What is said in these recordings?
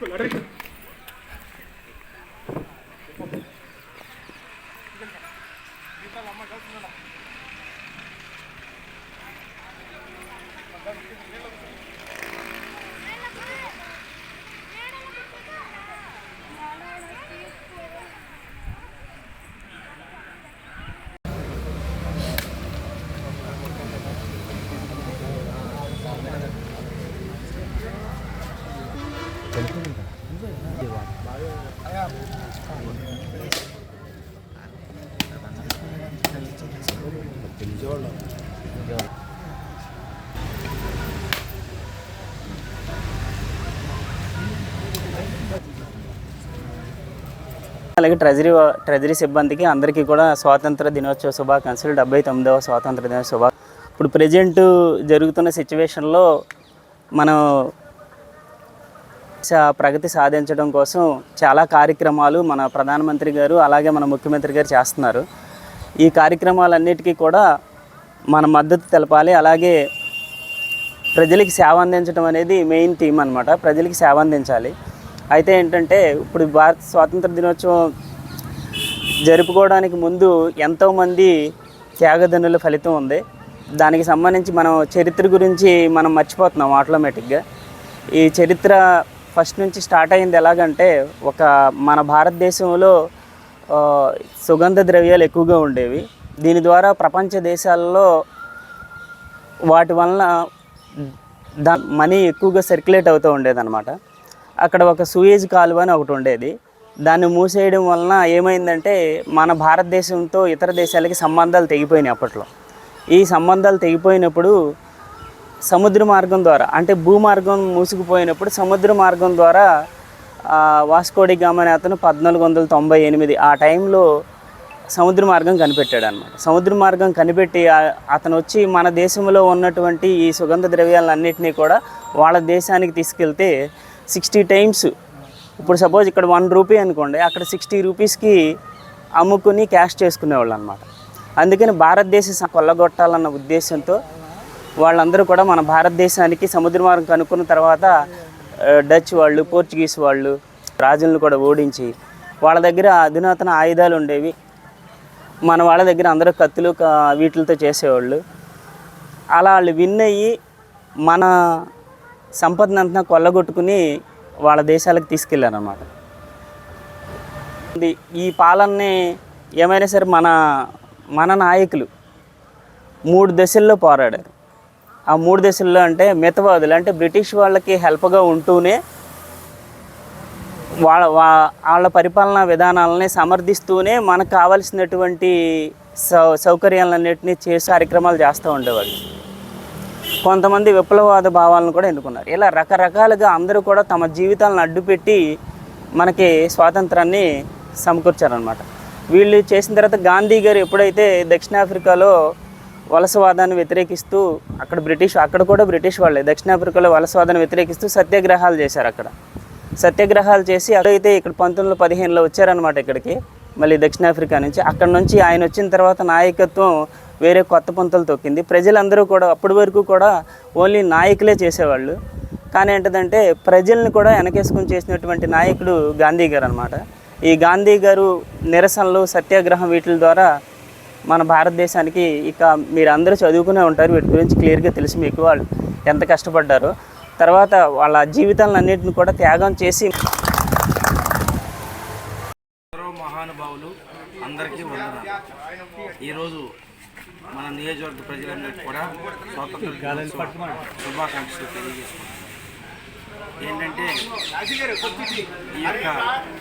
Con la rica. అలాగే treasury treasury సిబ్బందికి అందరికీ కూడా స్వాతంత్ర దినోత్సవ శుభాకాంక్షలు. డెబ్బై తొమ్మిదవ స్వాతంత్ర దినోత్సవ శుభా ఇప్పుడు ప్రజెంట్ జరుగుతున్న సిచ్యువేషన్లో మనం సా- ప్రగతి సాధించడం కోసం చాలా కార్యక్రమాలు మన ప్రధానమంత్రి గారు అలాగే మన ముఖ్యమంత్రి గారు చేస్తున్నారు. ఈ కార్యక్రమాలన్నిటికీ కూడా మన మద్దతు తెలపాలి. అలాగే ప్రజలకి సేవ అందించడం అనేది మెయిన్ థీమ్ అనమాట ప్రజలకి సేవ అందించాలి. అయితే ఏంటంటే ఇప్పుడు భారత స్వాతంత్ర దినోత్సవం జరుపుకోవడానికి ముందు ఎంతోమంది త్యాగదనుల ఫలితం ఉంది. దానికి సంబంధించి మనం చరిత్ర గురించి మనం మర్చిపోతున్నాం ఆటోమేటిక్గా ఈ చరిత్ర ఫస్ట్ నుంచి స్టార్ట్ అయింది ఎలాగంటే ఒక మన భారతదేశంలో సుగంధ ద్రవ్యాలు ఎక్కువగా ఉండేవి. దీని ద్వారా ప్రపంచ దేశాల్లో వాటి వలన దా మనీ ఎక్కువగా సర్క్యులేట్ అవుతూ ఉండేదన్నమాట. అక్కడ ఒక సూయేజ్ కాలువ అని ఒకటి ఉండేది. దాన్ని మూసేయడం వలన ఏమైందంటే మన భారతదేశంతో ఇతర దేశాలకి సంబంధాలు తెగిపోయినాయి అప్పట్లో. ఈ సంబంధాలు తెగిపోయినప్పుడు సముద్ర మార్గం ద్వారా అంటే భూమార్గం మూసుకుపోయినప్పుడు సముద్ర మార్గం ద్వారా వాస్కోడి గామని అతను పద్నాలుగు వందల తొంభై ఎనిమిది ఆ టైంలో సముద్ర మార్గం కనిపెట్టాడు అనమాట సముద్ర మార్గం కనిపెట్టి అతను వచ్చి మన దేశంలో ఉన్నటువంటి ఈ సుగంధ ద్రవ్యాలన్నింటినీ కూడా వాళ్ళ దేశానికి తీసుకెళ్తే సిక్స్టీ టైమ్స్. ఇప్పుడు సపోజ్ ఇక్కడ వన్ రూపీ అనుకోండి అక్కడ సిక్స్టీ రూపీస్కి అమ్ముకుని క్యాష్ చేసుకునేవాళ్ళు అనమాట అందుకని భారతదేశ కొల్లగొట్టాలన్న ఉద్దేశంతో వాళ్ళందరూ కూడా మన భారతదేశానికి సముద్ర మార్గం కనుక్కున్న తర్వాత డచ్ వాళ్ళు పోర్చుగీస్ వాళ్ళు రాజులను కూడా ఓడించి వాళ్ళ దగ్గర అధునాతన ఆయుధాలు ఉండేవి. మన వాళ్ళ దగ్గర అందరూ కత్తులు వీటిలతో వీటితో చేసేవాళ్ళు. అలా వాళ్ళు విన్ అయ్యి మన సంపదనంతా కొల్లగొట్టుకుని వాళ్ళ దేశాలకు తీసుకెళ్ళారనమాట ఇది- ఈ పాలనని ఏమైనా సరే మన మన నాయకులు మూడు దశల్లో పోరాడారు. ఆ మూడు దశల్లో అంటే మితవాదులు అంటే బ్రిటిష్ వాళ్ళకి హెల్ప్గా ఉంటూనే వాళ్ళ వాళ్ళ పరిపాలనా విధానాలని సమర్థిస్తూనే మనకు కావలసినటువంటి సౌ సౌకర్యాలన్నింటినీ చేసే కార్యక్రమాలు చేస్తూ ఉండేవాళ్ళు. కొంతమంది విప్లవవాద భావాలను కూడా ఎన్నుకున్నారు. ఇలా రకరకాలుగా అందరూ కూడా తమ జీవితాలను అడ్డుపెట్టి మనకి స్వాతంత్రాన్ని సమకూర్చారనమాట వీళ్ళు చేసిన తర్వాత గాంధీ గారు ఎప్పుడైతే దక్షిణాఫ్రికాలో వలసవాదాన్ని వ్యతిరేకిస్తూ అక్కడ బ్రిటిష్ అక్కడ కూడా బ్రిటిష్ వాళ్ళే దక్షిణాఫ్రికాలో వలసవాదాన్ని వ్యతిరేకిస్తూ సత్యాగ్రహాలు చేశారు అక్కడ. సత్యాగ్రహాలు చేసి అదైతే ఇక్కడ పంతొమ్మిది వందల పదిహేనులో వచ్చారనమాట ఇక్కడికి మళ్ళీ దక్షిణాఫ్రికా నుంచి. అక్కడ నుంచి ఆయన వచ్చిన తర్వాత నాయకత్వం వేరే కొత్త పుంతలు తొక్కింది. ప్రజలందరూ కూడా అప్పటి వరకు కూడా ఓన్లీ నాయకులే చేసేవాళ్ళు. కానీ ఏంటంటే ప్రజల్ని కూడా వెనకేసుకుని చేసినటువంటి నాయకుడు గాంధీ గారు అనమాట ఈ గాంధీ గారు నిరసనలు సత్యాగ్రహం వీటి ద్వారా మన భారతదేశానికి ఇక మీరు అందరూ చదువుకునే ఉంటారు. వీటి గురించి క్లియర్గా తెలుసు మీకు వాళ్ళు ఎంత కష్టపడ్డారో. తర్వాత వాళ్ళ జీవితాలన్నింటిని కూడా త్యాగం చేసి మహానుభావులు అందరికీ వందనాలు. ఈరోజు నియోజకవర్గ ప్రజలందరికీ కూడా స్వాతంత్ర శుభాకాంక్షలు తెలియజేసుకుంటున్నాను. ఏంటంటే ఈ యొక్క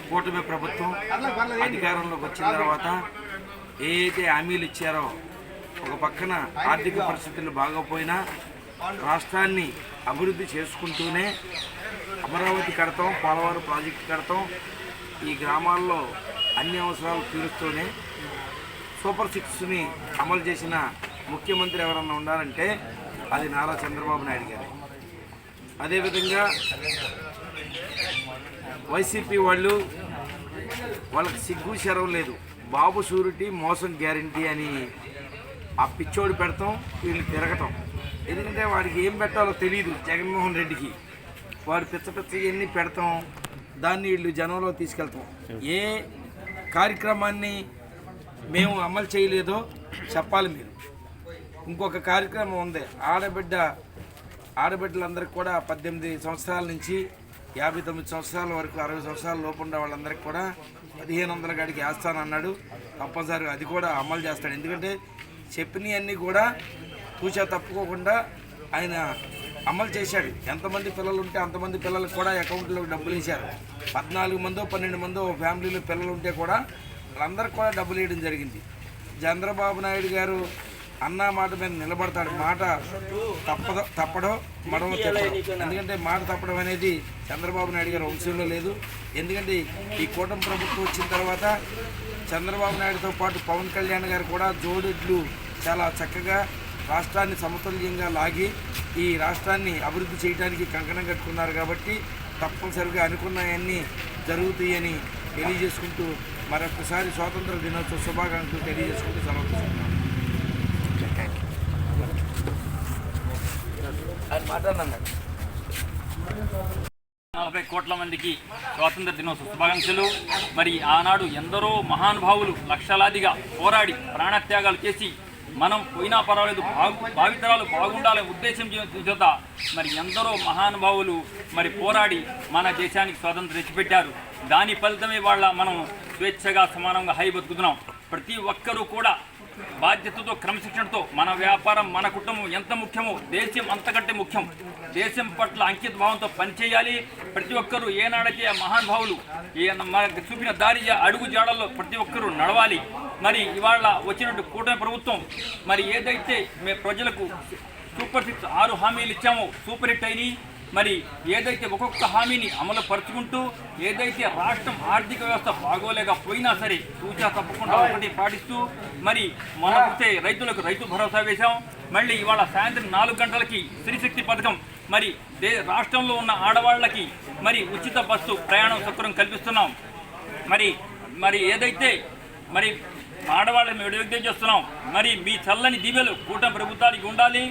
కూటమి ప్రభుత్వం అధికారంలోకి వచ్చిన తర్వాత ఏ అయితే హామీలు ఇచ్చారో ఒక పక్కన ఆర్థిక పరిస్థితులు బాగోపోయినా రాష్ట్రాన్ని అభివృద్ధి చేసుకుంటూనే అమరావతి కడతాం పోలవరం ప్రాజెక్టు కడతాం ఈ గ్రామాల్లో అన్ని అవసరాలు తీరుస్తూనే సూపర్ సిక్స్ని అమలు చేసిన ముఖ్యమంత్రి ఎవరన్నా ఉన్నారంటే అది నారా చంద్రబాబు నాయుడు గారు. అదేవిధంగా వైసీపీ వాళ్ళు వాళ్ళకి సిగ్గు శరం లేదు. బాబు షూరిటీ మోసం గ్యారంటీ అని ఆ పిచ్చోడు పెడతాం వీళ్ళు తిరగటం. ఎందుకంటే వాడికి ఏం పెట్టాలో తెలియదు జగన్మోహన్ రెడ్డికి. వాడు పిచ్చ పిచ్చ ఇవన్నీ పెడతాం దాన్ని వీళ్ళు జనంలో తీసుకెళ్తాం. ఏ కార్యక్రమాన్ని మేము అమలు చేయలేదో చెప్పాలి మీరు. ఇంకొక కార్యక్రమం ఉంది. ఆడబిడ్డ ఆడబిడ్డలందరికీ కూడా పద్దెనిమిది సంవత్సరాల నుంచి యాభై తొమ్మిది సంవత్సరాల వరకు అరవై సంవత్సరాల లోపు ఉండే వాళ్ళందరికీ కూడా పదిహేను వందల కాడికి వేస్తానన్నాడు తప్పనిసరిగా అది కూడా అమలు చేస్తాడు. ఎందుకంటే చెప్పినవన్నీ కూడా తూచా తప్పుకోకుండా ఆయన అమలు చేశాడు. ఎంతమంది పిల్లలు ఉంటే అంతమంది పిల్లలకు కూడా అకౌంట్లో డబ్బులు వేశారు. పద్నాలుగు మందో పన్నెండు మందో ఫ్యామిలీలో పిల్లలు ఉంటే కూడా వాళ్ళందరికీ కూడా డబ్బులు వేయడం జరిగింది. చంద్రబాబు నాయుడు గారు అన్న మాట మీద నిలబడతాడు. మాట తప్పదో తప్పడో మడవ తిప్పడో ఎందుకంటే మాట తప్పడం అనేది చంద్రబాబు నాయుడు గారి వంశంలో లేదు. ఎందుకంటే ఈ కూటమి ప్రభుత్వం వచ్చిన తర్వాత చంద్రబాబు నాయుడుతో పాటు పవన్ కళ్యాణ్ గారు కూడా జోడెడ్లు చాలా చక్కగా రాష్ట్రాన్ని సమతుల్యంగా లాగి ఈ రాష్ట్రాన్ని అభివృద్ధి చేయడానికి కంకణం కట్టుకున్నారు కాబట్టి తప్పనిసరిగా అనుకున్నాయన్నీ జరుగుతాయని తెలియజేసుకుంటూ మరొకసారి స్వాతంత్ర దినోత్సవ శుభాకాంక్షలు తెలియజేసుకుంటూ మాట్లాడినాడు నలభై కోట్ల మందికి స్వాతంత్ర దినోత్సవ శుభాకాంక్షలు. మరి ఆనాడు ఎందరో మహానుభావులు లక్షలాదిగా పోరాడి ప్రాణత్యాగాలు చేసి మనం పోయినా పర్వాలేదు బాగు భావితరాలు బాగుండాలనే ఉద్దేశం చేత మరి ఎందరో మహానుభావులు మరి పోరాడి మన దేశానికి స్వాతంత్రం తెచ్చిపెట్టారు. దాని ఫలితమే వాళ్ళ మనం స్వేచ్ఛగా సమానంగా హై బతుకుతున్నాం. ప్రతి ఒక్కరూ కూడా బాధ్యతతో క్రమశిక్షణతో మన వ్యాపారం మన కుటుంబం ఎంత ముఖ్యమో దేశం అంతకంటే ముఖ్యం. దేశం పట్ల అంకిత భావంతో పనిచేయాలి. ప్రతి ఒక్కరూ ఏనాడైతే ఆ మహానుభావులు మనకు చూపిన దారి అడుగు జాడల్లో ప్రతి ఒక్కరూ నడవాలి. మరి ఇవాళ వచ్చినట్టు కూటమి ప్రభుత్వం మరి ఏదైతే మే ప్రజలకు సూపర్ సిక్స్ ఆరు హామీలు ఇచ్చామో సూపర్ హిట్ అయినాయి. మరి ఏదైతే ఒక్కొక్క హామీని అమలు పరుచుకుంటూ ఏదైతే రాష్ట్రం ఆర్థిక వ్యవస్థ బాగోలేకపోయినా సరే సూచన తప్పకుండా ఒకటి పాటిస్తూ మరి మనకుంటే రైతులకు రైతు భరోసా వేశాం. మళ్ళీ ఇవాళ సాయంత్రం నాలుగు గంటలకి స్త్రీశక్తి పథకం మరి దే రాష్ట్రంలో ఉన్న ఆడవాళ్ళకి మరి ఉచిత బస్సు ప్రయాణం సౌకర్యం కల్పిస్తున్నాం. మరి మరి ఏదైతే మరి ఆడవాళ్ళని మేము చేస్తున్నాం. మరి మీ చల్లని దీవెలు కూటమి ప్రభుత్వానికి ఉండాలి.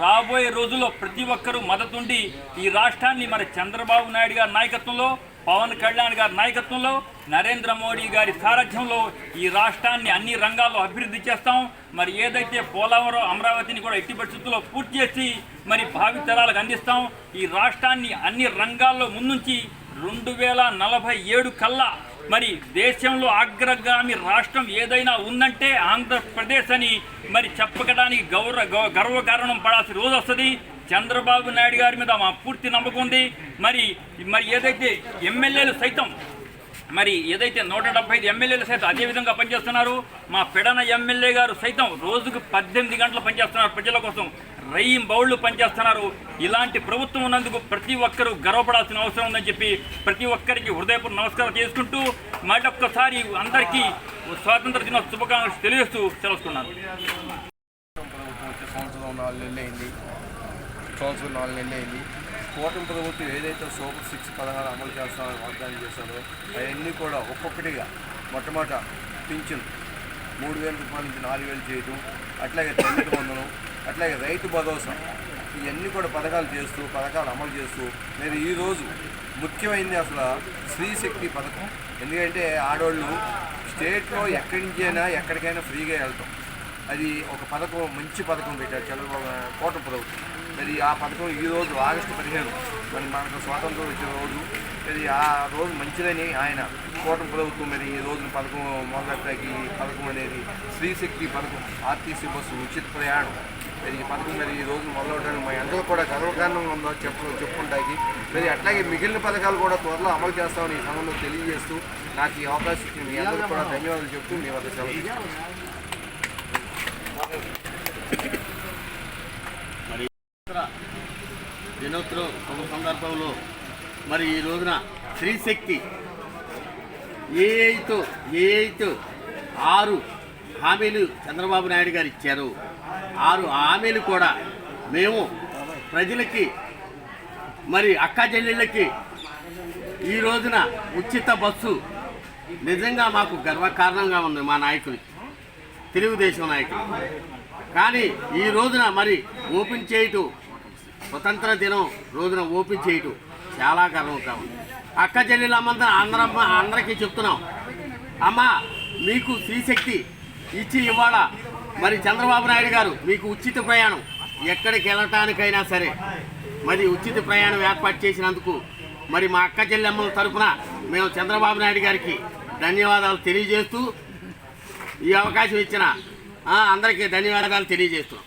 రాబోయే రోజుల్లో ప్రతి ఒక్కరూ మద్దతుండి ఈ రాష్ట్రాన్ని మరి చంద్రబాబు నాయుడు గారి నాయకత్వంలో పవన్ కళ్యాణ్ గారి నాయకత్వంలో నరేంద్ర మోడీ గారి సారథ్యంలో ఈ రాష్ట్రాన్ని అన్ని రంగాల్లో అభివృద్ధి చేస్తాం. మరి ఏదైతే పోలవరం అమరావతిని కూడా ఎట్టి పరిస్థితుల్లో పూర్తి చేసి మరి భావితరాలకు అందిస్తాం. ఈ రాష్ట్రాన్ని అన్ని రంగాల్లో ముందుంచి రెండు వేల నలభై ఏడు కల్లా మరి దేశంలో అగ్రగామి రాష్ట్రం ఏదైనా ఉందంటే ఆంధ్రప్రదేశ్ అని మరి చెప్పడానికి గౌరవ గౌ- గర్వకారణం పడాల్సిన రోజు వస్తుంది. చంద్రబాబు నాయుడు గారి మీద మా పూర్తి నమ్మకం ఉంది. మరి మరి ఏదైతే ఎమ్మెల్యేలు సైతం మరి ఏదైతే నూట డెబ్బై ఐదు ఎమ్మెల్యేలు సైతం అదే విధంగా పనిచేస్తున్నారు మా పెడన ఎమ్మెల్యే గారు సైతం రోజుకు పద్దెనిమిది గంటలు పనిచేస్తున్నారు ప్రజల కోసం. రయ్యం బౌళ్ళు పనిచేస్తున్నారు. ఇలాంటి ప్రభుత్వం ఉన్నందుకు ప్రతి ఒక్కరూ గర్వపడాల్సిన అవసరం ఉందని చెప్పి ప్రతి ఒక్కరికి హృదయపూర్వ నమస్కారం చేసుకుంటూ మరొక్కసారి అందరికీ స్వాతంత్ర దిన శుభాకాంక్షలు తెలియజేస్తూ తెలుసుకున్నాను ప్రభుత్వం సంవత్సరం నాలుగు నెలలు సంవత్సరం నాలుగు నెలలు కూటమి ప్రభుత్వం ఏదైతే సూపర్ సిక్స్ పదహారు అమలు చేస్తామని వాగ్దానం చేశారో అవన్నీ కూడా ఒక్కొక్కటిగా మొట్టమొదట పింఛన్ మూడు వేల రూపాయల నుంచి నాలుగు వేలు చేయటం అట్లాగే తల్లికి వందనం అట్లాగే రైతు భరోసా ఇవన్నీ కూడా పథకాలు చేస్తూ పథకాలు అమలు చేస్తూ నేను ఈరోజు ముఖ్యమైనది అసలు స్త్రీశక్తి పథకం. ఎందుకంటే ఆడవాళ్ళు స్టేట్లో ఎక్కడి నుంచైనా ఎక్కడికైనా ఫ్రీగా వెళ్తాం. అది ఒక పథకం మంచి పథకం పెట్టారు చంద్రబాబు కోట ప్రభుత్వం. మరి ఆ పథకం ఈ రోజు ఆగస్టు పదిహేను మరి మనకు స్వాతంత్రం వచ్చిన రోజు మరి ఆ రోజు మంచిదని ఆయన కూటమి ప్రభుత్వం మరి ఈ రోజున పథకం మొదలెట్టాకి పథకం అనేది స్త్రీశక్తి పథకం ఆర్టీసీ బస్సు ఉచిత ప్రయాణం. మరి ఈ పథకం మరి ఈ రోజు మొదలవడానికి మా అందరూ కూడా గర్వకారణంగా ఉందో చెప్పు చెప్పుకుంటాకి మరి అట్లాగే మిగిలిన పథకాలు కూడా త్వరలో అమలు చేస్తామని ఈ సమయంలో తెలియజేస్తూ నాకు ఈ అవకాశం ఇచ్చిన మీ అందరూ కూడా ధన్యవాదాలు చెప్తూ మీ వద్ద సెలవు తీసుకుంటున్నాను. దినోత్సవ సందర్భంలో మరి ఈ రోజున స్త్రీశక్తి ఏ అయితే ఏ అయితే ఆరు హామీలు చంద్రబాబు నాయుడు గారు ఇచ్చారు ఆరు హామీలు కూడా మేము ప్రజలకి మరి అక్క చెల్లెళ్ళకి ఈ రోజున ఉచిత బస్సు నిజంగా మాకు గర్వకారణంగా ఉంది మా నాయకులకి తెలుగుదేశం నాయకులు. కానీ ఈ రోజున మరి ఓపెన్ చేయటం స్వతంత్ర దినం రోజున ఓపెన్ చేయటం చాలా గర్వంగా ఉంది. అక్క చెల్లెలు అమ్మంతా అందరమ్మ అందరికీ చెప్తున్నాం అమ్మ మీకు శ్రీశక్తి ఇచ్చి ఇవాళ మరి చంద్రబాబు నాయుడు గారు మీకు ఉచిత ప్రయాణం. ఎక్కడికి వెళ్ళటానికైనా సరే. మరి ఉచిత ప్రయాణం ఏర్పాటు చేసినందుకు మరి మా అక్క చెల్లెమ్మల తరపున మేము చంద్రబాబు నాయుడు గారికి ధన్యవాదాలు తెలియజేస్తూ ఈ అవకాశం ఇచ్చిన అందరికీ ధన్యవాదాలు తెలియజేస్తున్నాం.